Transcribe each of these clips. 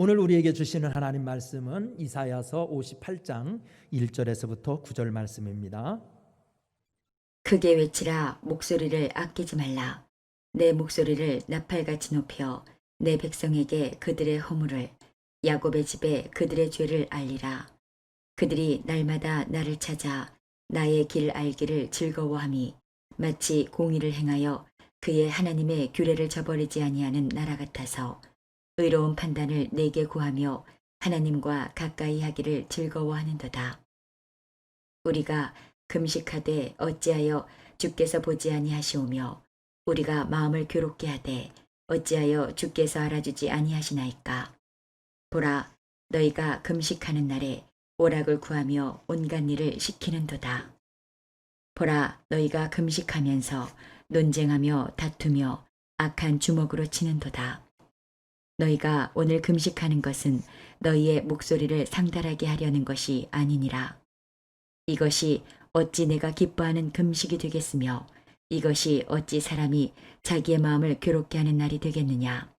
오늘 우리에게 주시는 하나님 말씀은 이사야서 58장 1절에서부터 9절 말씀입니다. 크게 외치라 목소리를 아끼지 말라 내 목소리를 나팔같이 높여 내 백성에게 그들의 허물을 야곱의 집에 그들의 죄를 알리라 그들이 날마다 나를 찾아 나의 길 알기를 즐거워함이 마치 공의를 행하여 그의 하나님의 규례를 저버리지 아니하는 나라 같아서 의로운 판단을 내게 구하며 하나님과 가까이 하기를 즐거워하는도다. 우리가 금식하되 어찌하여 주께서 보지 아니하시오며 우리가 마음을 괴롭게 하되 어찌하여 주께서 알아주지 아니하시나이까? 보라 너희가 금식하는 날에 오락을 구하며 온갖 일을 시키는도다. 보라 너희가 금식하면서 논쟁하며 다투며 악한 주먹으로 치는도다 너희가 오늘 금식하는 것은 너희의 목소리를 상달하게 하려는 것이 아니니라 이것이 어찌 내가 기뻐하는 금식이 되겠으며 이것이 어찌 사람이 자기의 마음을 괴롭게 하는 날이 되겠느냐.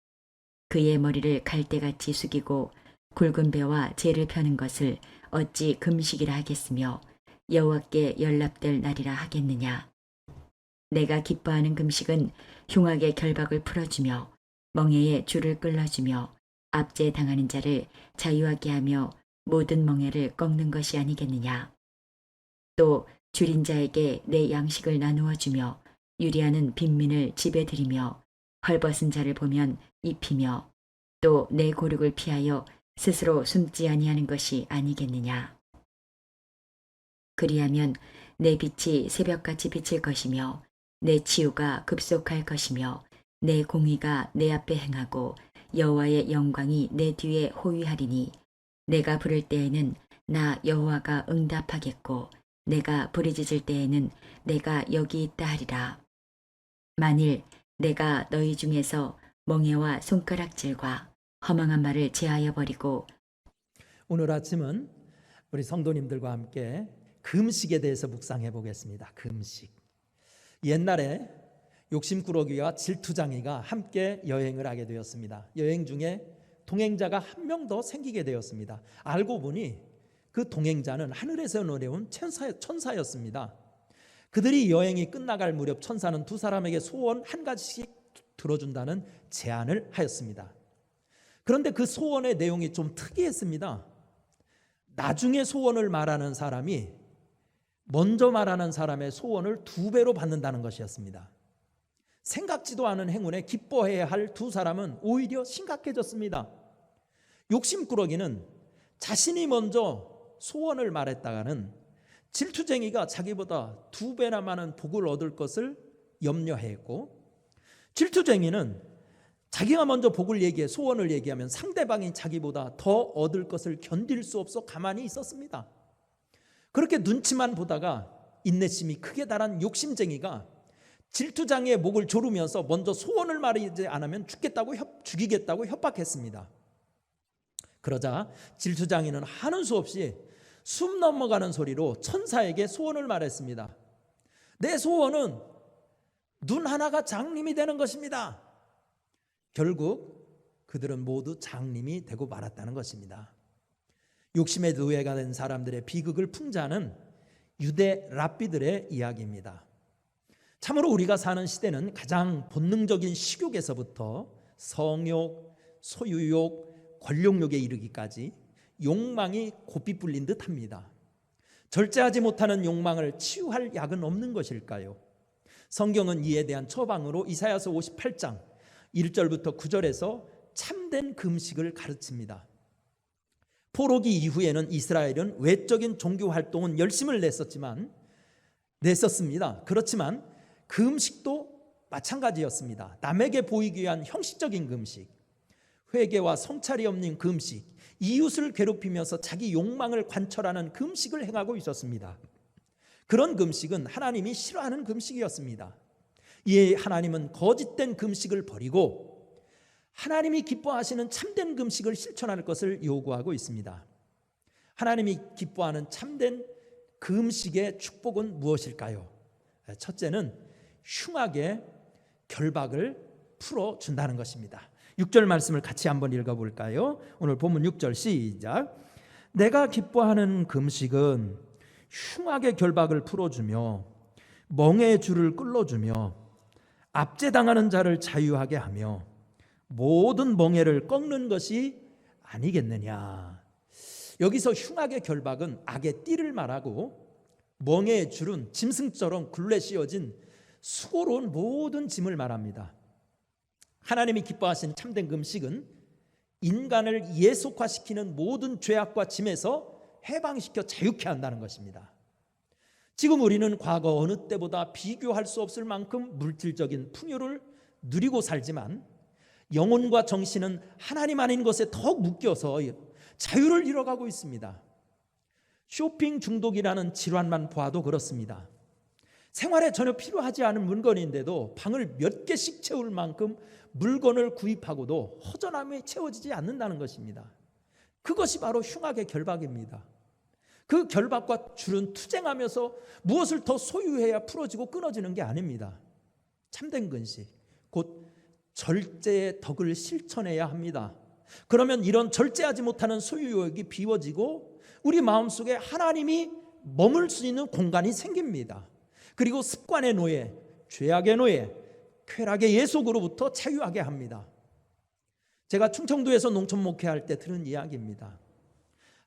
그의 머리를 갈대같이 숙이고 굵은 배와 재를 펴는 것을 어찌 금식이라 하겠으며 여호와께 연락될 날이라 하겠느냐. 내가 기뻐하는 금식은 흉악의 결박을 풀어주며 멍에의 줄을 끌어주며 압제 당하는 자를 자유하게 하며 모든 멍에를 꺾는 것이 아니겠느냐. 또 줄인 자에게 내 양식을 나누어 주며 유리하는 빈민을 집에 들이며 헐벗은 자를 보면 입히며 또 내 고륙을 피하여 스스로 숨지 아니하는 것이 아니겠느냐. 그리하면 내 빛이 새벽같이 비칠 것이며 내 치유가 급속할 것이며 내 공의가 내 앞에 행하고 여호와의 영광이 내 뒤에 호위하리니 내가 부를 때에는 나 여호와가 응답하겠고 내가 부르짖을 때에는 내가 여기 있다 하리라. 만일 내가 너희 중에서 멍에와 손가락질과 허망한 말을 제하여 버리고 오늘 아침은 우리 성도님들과 함께 금식에 대해서 묵상해 보겠습니다. 금식. 옛날에 욕심꾸러기와 질투장이가 함께 여행을 하게 되었습니다. 여행 중에 동행자가 한 명 더 생기게 되었습니다. 알고 보니 그 동행자는 하늘에서 내려온 천사, 천사 였습니다. 그들이 여행이 끝나갈 무렵 천사는 두 사람에게 소원 한 가지씩 들어준다는 제안을 하였습니다. 그런데 그 소원의 내용이 좀 특이했습니다. 나중에 소원을 말하는 사람이 먼저 말하는 사람의 소원을 두 배로 받는다는 것이었습니다. 생각지도 않은 행운에 기뻐해야 할 두 사람은 오히려 심각해졌습니다. 욕심꾸러기는 자신이 먼저 소원을 말했다가는 질투쟁이가 자기보다 두 배나 많은 복을 얻을 것을 염려했고 질투쟁이는 자기가 먼저 복을 얘기해 소원을 얘기하면 상대방이 자기보다 더 얻을 것을 견딜 수 없어 가만히 있었습니다. 그렇게 눈치만 보다가 인내심이 크게 달한 욕심쟁이가 질투장이의 목을 조르면서 먼저 소원을 말하지 않으면 죽겠다고 협, 죽이겠다고 협박했습니다. 그러자 질투장이는 하는 수 없이 숨 넘어가는 소리로 천사에게 소원을 말했습니다. 내 소원은 눈 하나가 장님이 되는 것입니다. 결국 그들은 모두 장님이 되고 말았다는 것입니다. 욕심의 노예가 된 사람들의 비극을 풍자는 유대 랍비들의 이야기입니다. 참으로 우리가 사는 시대는 가장 본능적인 식욕에서부터 성욕, 소유욕, 권력욕에 이르기까지 욕망이 고삐 불린 듯합니다. 절제하지 못하는 욕망을 치유할 약은 없는 것일까요? 성경은 이에 대한 처방으로 이사야서 58장 1절부터 9절에서 참된 금식을 가르칩니다. 포로기 이후에는 이스라엘은 외적인 종교 활동은 열심을 냈었지만 냈었습니다. 그렇지만 금식도 마찬가지였습니다. 남에게 보이기 위한 형식적인 금식, 회개와 성찰이 없는 금식, 이웃을 괴롭히면서 자기 욕망을 관철하는 금식을 행하고 있었습니다. 그런 금식은 하나님이 싫어하는 금식이었습니다. 이에 하나님은 거짓된 금식을 버리고 하나님이 기뻐하시는 참된 금식을 실천할 것을 요구하고 있습니다. 하나님이 기뻐하는 참된 금식의 축복은 무엇일까요? 첫째는 흉악의 결박을 풀어 준다는 것입니다. 6절 말씀을 같이 한번 읽어 볼까요? 오늘 본문 6절 시작. 내가 기뻐하는 금식은 흉악의 결박을 풀어 주며 멍의 줄을 끌어 주며 압제당하는 자를 자유하게 하며 모든 멍에를 꺾는 것이 아니겠느냐. 여기서 흉악의 결박은 악의 띠를 말하고 멍의 줄은 짐승처럼 굴레 씌어진 수고로운 모든 짐을 말합니다. 하나님이 기뻐하신 참된 금식은 인간을 예속화시키는 모든 죄악과 짐에서 해방시켜 자유케 한다는 것입니다. 지금 우리는 과거 어느 때보다 비교할 수 없을 만큼 물질적인 풍요를 누리고 살지만 영혼과 정신은 하나님 아닌 것에 더 묶여서 자유를 잃어가고 있습니다. 쇼핑 중독이라는 질환만 봐도 그렇습니다. 생활에 전혀 필요하지 않은 물건인데도 방을 몇 개씩 채울 만큼 물건을 구입하고도 허전함이 채워지지 않는다는 것입니다. 그것이 바로 흉악의 결박입니다. 그 결박과 줄은 투쟁하면서 무엇을 더 소유해야 풀어지고 끊어지는 게 아닙니다. 참된 근식, 곧 절제의 덕을 실천해야 합니다. 그러면 이런 절제하지 못하는 소유욕이 비워지고 우리 마음속에 하나님이 머물 수 있는 공간이 생깁니다. 그리고 습관의 노예, 죄악의 노예, 쾌락의 예속으로부터 자유하게 합니다. 제가 충청도에서 농촌 목회할 때 들은 이야기입니다.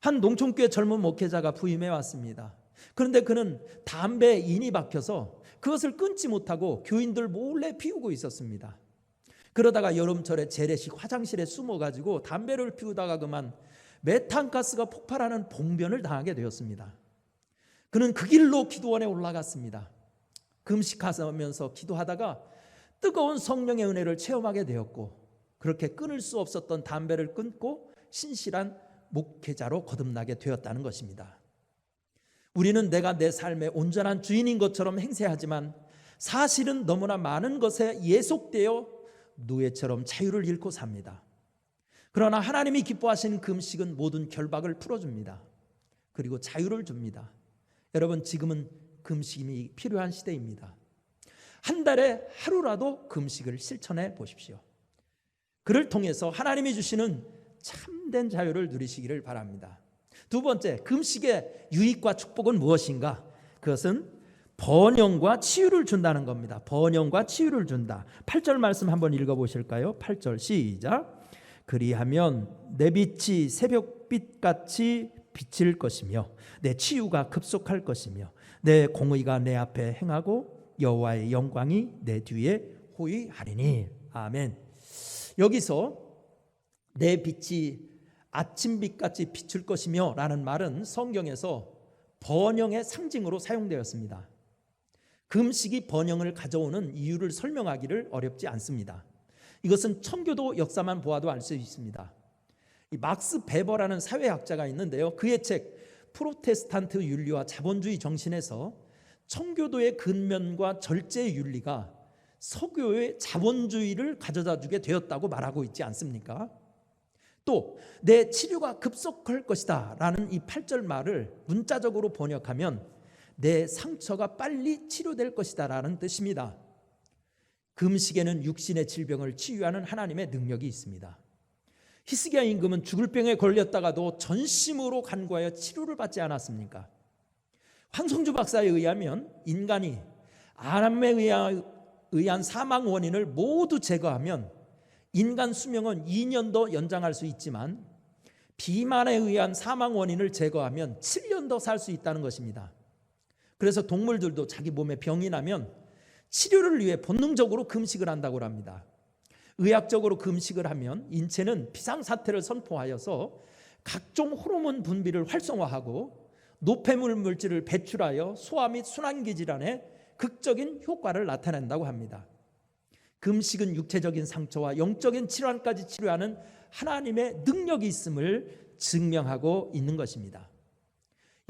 한 농촌교회 젊은 목회자가 부임해 왔습니다. 그런데 그는 담배에 인이 박혀서 그것을 끊지 못하고 교인들 몰래 피우고 있었습니다. 그러다가 여름철에 재래식 화장실에 숨어가지고 담배를 피우다가 그만 메탄가스가 폭발하는 봉변을 당하게 되었습니다. 그는 그 길로 기도원에 올라갔습니다. 금식하면서 기도하다가 뜨거운 성령의 은혜를 체험하게 되었고 그렇게 끊을 수 없었던 담배를 끊고 신실한 목회자로 거듭나게 되었다는 것입니다. 우리는 내가 내 삶의 온전한 주인인 것처럼 행세하지만 사실은 너무나 많은 것에 예속되어 노예처럼 자유를 잃고 삽니다. 그러나 하나님이 기뻐하시는 금식은 모든 결박을 풀어줍니다. 그리고 자유를 줍니다. 여러분 지금은 금식이 필요한 시대입니다. 한 달에 하루라도 금식을 실천해 보십시오. 그를 통해서 하나님이 주시는 참된 자유를 누리시기를 바랍니다. 두 번째, 금식의 유익과 축복은 무엇인가? 그것은 번영과 치유를 준다는 겁니다. 번영과 치유를 준다. 8절 말씀 한번 읽어 보실까요? 8절 시작. 그리하면 내 빛이 새벽빛 같이 비칠 것이며 내 치유가 급속할 것이며 내 공의가 내 앞에 행하고 여호와의 영광이 내 뒤에 호위하리니 아멘. 여기서 내 빛이 아침빛 같이 비출 것이며 라는 말은 성경에서 번영의 상징으로 사용되었습니다. 금식이 번영을 가져오는 이유를 설명하기를 어렵지 않습니다. 이것은 청교도 역사만 보아도 알 수 있습니다. 이 막스 베버라는 사회학자가 있는데요. 그의 책 프로테스탄트 윤리와 자본주의 정신에서 청교도의 근면과 절제 윤리가 서교의 자본주의를 가져다 주게 되었다고 말하고 있지 않습니까? 또 내 치료가 급속할 것이다 라는 이 8절 말을 문자적으로 번역하면 내 상처가 빨리 치료될 것이다 라는 뜻입니다. 금식에는 육신의 질병을 치유하는 하나님의 능력이 있습니다. 히스기야 임금은 죽을 병에 걸렸다가도 전심으로 간구하여 치료를 받지 않았습니까? 황성주 박사에 의하면 인간이 아람에 의한 사망 원인을 모두 제거하면 인간 수명은 2년 더 연장할 수 있지만 비만에 의한 사망 원인을 제거하면 7년 더 살 수 있다는 것입니다. 그래서 동물들도 자기 몸에 병이 나면 치료를 위해 본능적으로 금식을 한다고 합니다. 의학적으로 금식을 하면 인체는 비상사태를 선포하여서 각종 호르몬 분비를 활성화하고 노폐물 물질을 배출하여 소화 및 순환기 질환에 극적인 효과를 나타낸다고 합니다. 금식은 육체적인 상처와 영적인 질환까지 치료하는 하나님의 능력이 있음을 증명하고 있는 것입니다.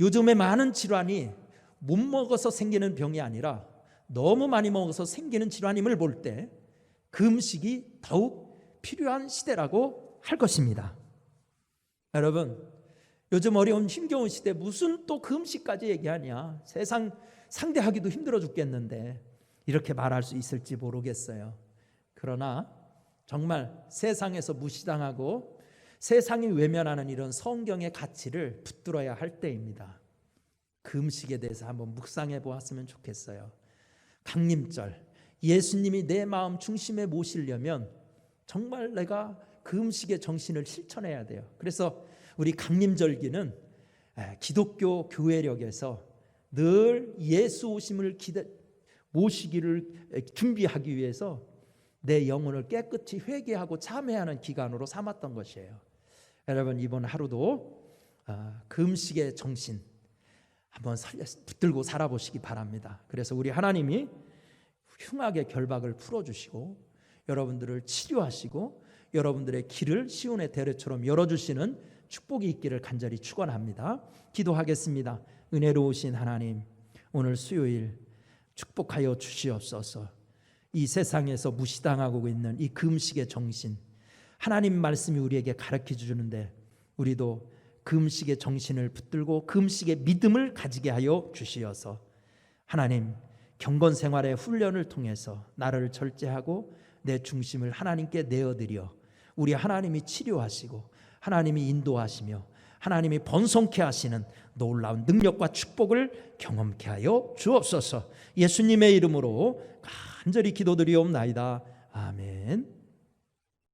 요즘에 많은 질환이 못 먹어서 생기는 병이 아니라 너무 많이 먹어서 생기는 질환임을 볼때 금식이 더욱 필요한 시대라고 할 것입니다. 여러분, 요즘 어려운 힘겨운 시대 무슨 또 금식까지 얘기하냐? 세상 상대하기도 힘들어 죽겠는데 이렇게 말할 수 있을지 모르겠어요. 그러나 정말 세상에서 무시당하고 세상이 외면하는 이런 성경의 가치를 붙들어야 할 때입니다. 그 음식에 대해서 한번 묵상해 보았으면 좋겠어요. 강림절 예수님이 내 마음 중심에 모시려면 정말 내가 그 음식의 정신을 실천해야 돼요. 그래서 우리 강림절기는 에, 기독교 교회력에서 늘 예수 오심을 기대, 모시기를 에, 준비하기 위해서 내 영혼을 깨끗이 회개하고 참회하는 기간으로 삼았던 것이에요. 여러분 이번 하루도 아, 그 정신 한번 살려 붙들고 살아보시기 바랍니다. 그래서 우리 하나님이 흉악의 결박을 풀어주시고 여러분들을 치료하시고 여러분들의 길을 시온의 대례처럼 열어주시는 축복이 있기를 간절히 축원합니다. 기도하겠습니다. 은혜로우신 하나님, 오늘 수요일 축복하여 주시옵소서. 이 세상에서 무시당하고 있는 이 금식의 정신, 하나님 말씀이 우리에게 가르쳐 주는데 우리도 금식의 정신을 붙들고 금식의 믿음을 가지게 하여 주시어서 하나님 경건 생활의 훈련을 통해서 나를 절제하고 내 중심을 하나님께 내어드려 우리 하나님이 치료하시고 하나님이 인도하시며 하나님이 번성케 하시는 놀라운 능력과 축복을 경험케 하여 주옵소서. 예수님의 이름으로 간절히 기도드리옵나이다. 아멘.